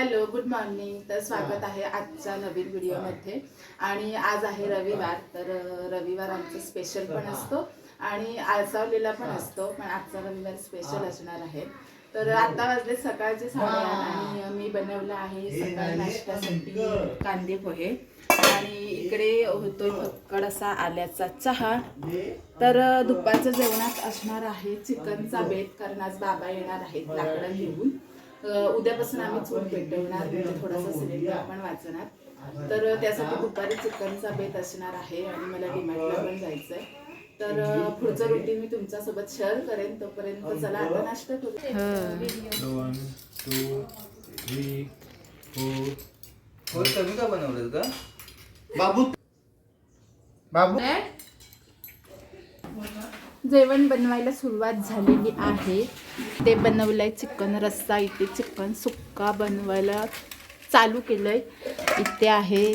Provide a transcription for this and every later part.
Hello good morning. तर स्वागत आहे आजच्या नवीन व्हिडिओमध्ये. आणि आज आहे रविवार तर रविवार आमचा स्पेशल पण असतो आणि आळसावलेला पण असतो पण आजचा रविवार स्पेशल असणार आहे. तर आता वाजले सकाळचे साडेआठ आणि मी बनवलं आहे सकाळी नाश्त्यासाठी कांदे पोहे. आणि इकडे होतोय फक्कड असा आल्याचा चहा. तर दुपारच्या जेवणात असणार आहे चिकनचा बेत कारण आज बाबा येणार आहेत लाकडं घेऊन. उद्यापासून आम्ही चूल पेटवणार म्हणजे थोडासा सिलेंडर पण वाचणार. तर त्यासाठी दुपारी चिकनचा बेत असणार आहे आणि मला डिमांडला पण जायचं आहे तर पुढचं रुटीन मी तुमच्यासोबत शेअर करेन तोपर्यंत चला आता नाश्ता करू. वन टू थ्री फोर होय कमी का बनवलं का? बाबू. बाबू जेवण बनवायला सुरुवात झालेली आहे. ते बनवलं आहे चिकन रस्सा इथे चिकन सुक्का बनवायला चालू केलं आहे इथे आहे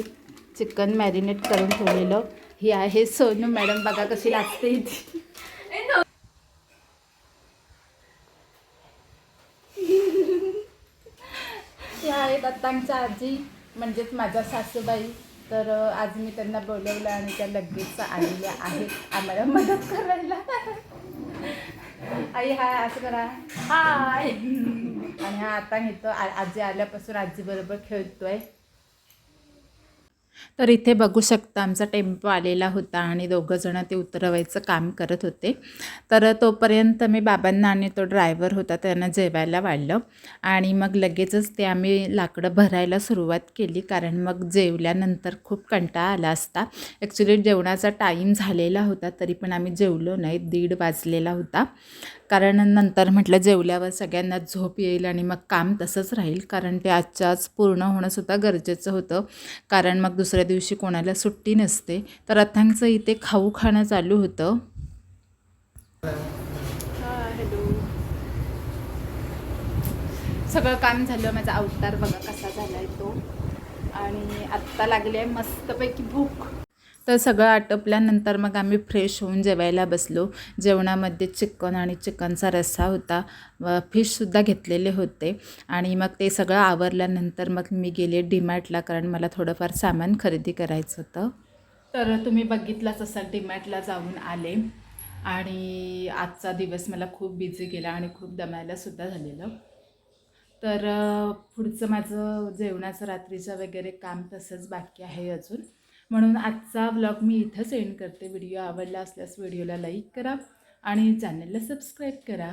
चिकन मॅरिनेट करून ठेवलेलं. ही आहे सोनू मॅडम. बघा कशी लागते इथे. या आहेत दत्तांच्या आजी म्हणजेच माझ्या सासूबाई. तर आज मी त्यांना बोलवलं आणि त्या लगेच आलेल्या आहेत. आम्हाला मदत करायला. आई हाय असं करा. हाय. आणि हा आता घेतो आजी आल्यापासून आजी बरोबर खेळतोय. तर इथे बघू शकता आमचा टेम्पो आलेला होता आणि दोघंजणं ते उतरवायचं काम करत होते. तर तोपर्यंत मी बाबांना आणि तो ड्रायव्हर होता त्यांना जेवायला वाढलं आणि मग लगेचच ते आम्ही लाकडं भरायला सुरुवात केली कारण मग जेवल्यानंतर खूप कंटाळा आला असता. ॲक्च्युली जेवणाचा टाईम झालेला होता तरी पण आम्ही जेवलो नाही. दीड वाजलेला होता. कारण नंतर म्हटलं जेवल्यावर सगळ्यांना झोप येईल आणि मग काम तसंच राहील कारण ते आजच्या आज पूर्ण होणंसुद्धा गरजेचं होतं. कारण मग दुसऱ्या दिवशी कोणाला सुट्टी नसते. तर अथांगचं इथे खाऊ खाणं चालू होतं. हॅलो. सगळं काम झालं. माझा अवतार बघा कसा झाला आहे तो. आणि आत्ता लागली आहे मस्तपैकी भूक. तर सगळं आटपल्यानंतर मग आम्ही फ्रेश होऊन जेवायला बसलो. जेवणामध्ये चिकन आणि चिकनचा रस्सा होता. व फिशसुद्धा घेतलेले होते. आणि मग ते सगळं आवरल्यानंतर मग मी गेले डीमार्टला कारण मला थोडंफार सामान खरेदी करायचं होतं. तर तुम्ही बघितलाच असाल डीमार्टला जाऊन आले. आणि आजचा दिवस मला खूप बिझी गेला आणि खूप दमायलासुद्धा झालेलं. तर पुढचं माझं जेवणाचं रात्रीचं वगैरे काम तसंच बाकी आहे अजून. म्हणून आजचा व्लॉग मी इथंच एंड करते. व्हिडिओ आवडला असल्यास व्हिडिओला लाईक करा आणि चॅनलला सबस्क्राईब करा.